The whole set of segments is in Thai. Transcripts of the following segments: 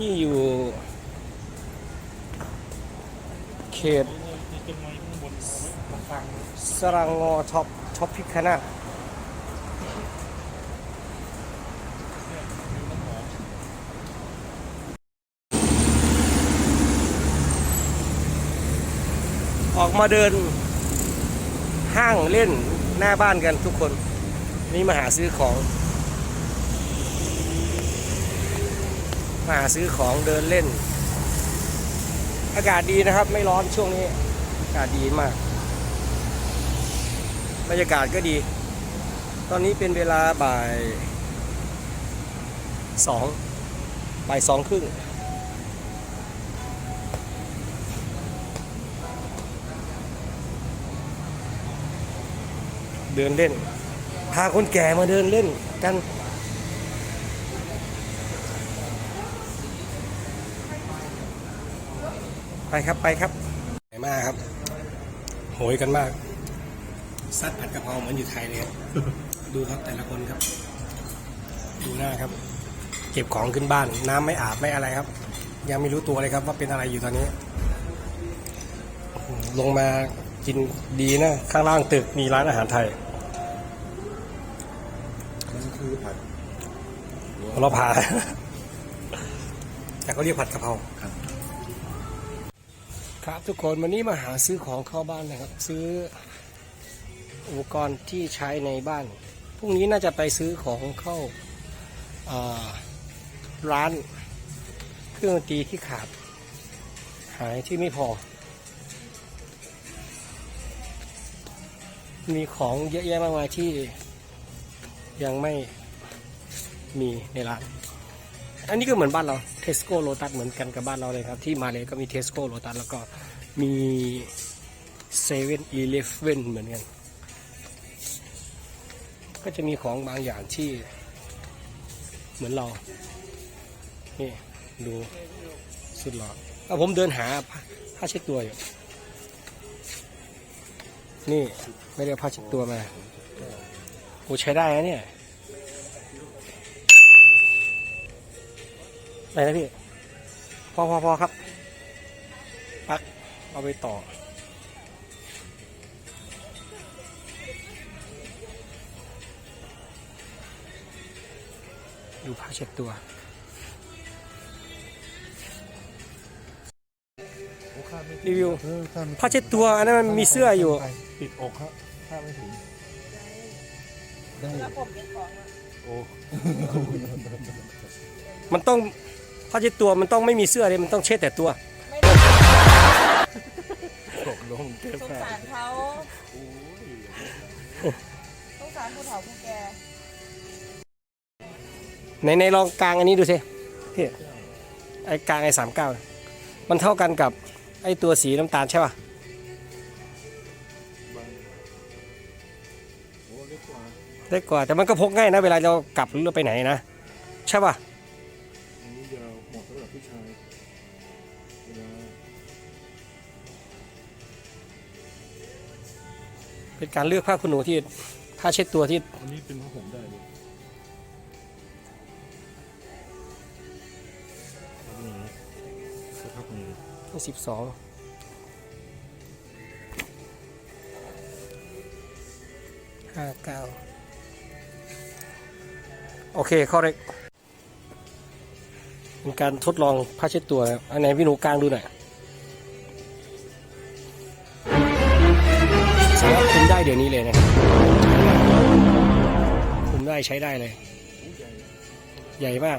นี่อยู่เขตต้นไม้ข้างงสรังงอท็อปท็อปพิคณะออกมาเดินห้างเล่นหน้าบ้านกันทุกคน นี่มาหาซื้อของ มาหาซื้อของเดินเล่น อากาศดีนะครับ ไม่ร้อนช่วงนี้ อากาศดีมาก บรรยากาศก็ดี ตอนนี้เป็นเวลาบ่ายสองบ่ายสองครึ่งเดินเล่น พาคนแก่มาเดินเล่นกัน ไปครับไปครับไปมากครับ โหยกันมากซัดผัดกะเพราเหมือนอยู่ไทยเลยครับดูครับแต่ละคนครับ ดูหน้าครับ เก็บของขึ้นบ้าน น้ำไม่อาบไม่อะไรครับ ยังไม่รู้ตัวเลยครับ ว่าเป็นอะไรอยู่ตอนนี้โอ้โหลงมากินดีนะ ข้างล่างตึกมีร้านอาหารไทยมันคือผัดเราผ่าแต่เขาเรียกผัดกะเพราครับ ครับทุกคนวันนี้มาหาซื้อของเข้าบ้านนะครับ ซื้ออุปกรณ์ที่ใช้ในบ้านพรุ่งนี้น่าจะไปซื้อของเข้าาร้าน เครื่องดนตรีที่ขาด หายที่ไม่พอ มีของเยอะแยะมากมายที่ยังไม่มีในร้าน อันนี้ก็เหมือนบ้านเราเทสโก้โ t ตัสเหมือนกันกับบ้านเราเลยครับ ที่มาเลยก็มีเทสโก้โ t ตัสแล้วก็มีเซเว่นอีเลฟเว่นเหมือนกัน ก็จะมีของบางอย่างที่เหมือนเรา นี่ ดูสุดหล่อเอาผมเดินหาผ้าเช็ดตัวอยู่ นี่ ไม่ได้ผ้าเช็ดตัวมาโอ้ใช้ได้นะเนี่ย ไหนนะพี่ พอพอพอครับปักเอาไปต่อ ดูผ้าเช็ดตัวโอ้ข้ามไม่รีวิวเออข้ามไม่ผ้าเช็ดตัวอันนั้นมันมีเสื้ออยู่ ปิดอกครับข้ามไม่ถึงได้แล้วผมเก็บของอะโอ้มันต้อง ผ้าเช็ดตัวมันต้องไม่มีเสื้อเลยมันต้องเช็ดแต่ตัวไม่ได้ตกลงเทปสงแปสารเขาโอ้ยสงสารผู้เฒ่าผู้แก่ในในลองกลางอันนี้ดูสิพี่ไอ้กลางไอ้สามเก้ามันเท่ากันกับไอ้ตัวสีน้ำตาลใช่ป่ะบางโอ้เล็กกว่าเล็กกว่าแต่มันก็พกง่ายนะ เวลาเรากลับหรือเราไปไหนนะ ใช่ป่ะ เป็นการเลือกผ้าขนหนูที่ผ้าเช็ดตัวที่อันนี้เป็นผ้าห่มได้เลยนี่นะเสื้อผ้าห่มสิบสองห้าเก้าโอเคข้อเร็กเป็นการทดลองผ้าเช็ดตัวนะครับอันไหนพี่หนูกลางดูหน่อย เดี๋ยวนี้เลยนะคุมได้ใช้ได้เลย ใหญ่มาก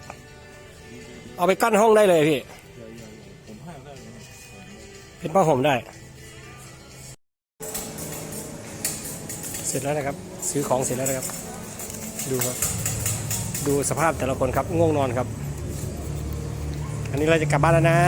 เอาไปกั้นห้องได้เลยพี่เลยนะเป็นผ้าห่มได้ เสร็จแล้วนะครับ ซื้อของเสร็จแล้วนะครับ ดูครับ ดูสภาพแต่ละคนครับง่วงนอนครับ อันนี้เราจะกลับบ้านแล้วนะ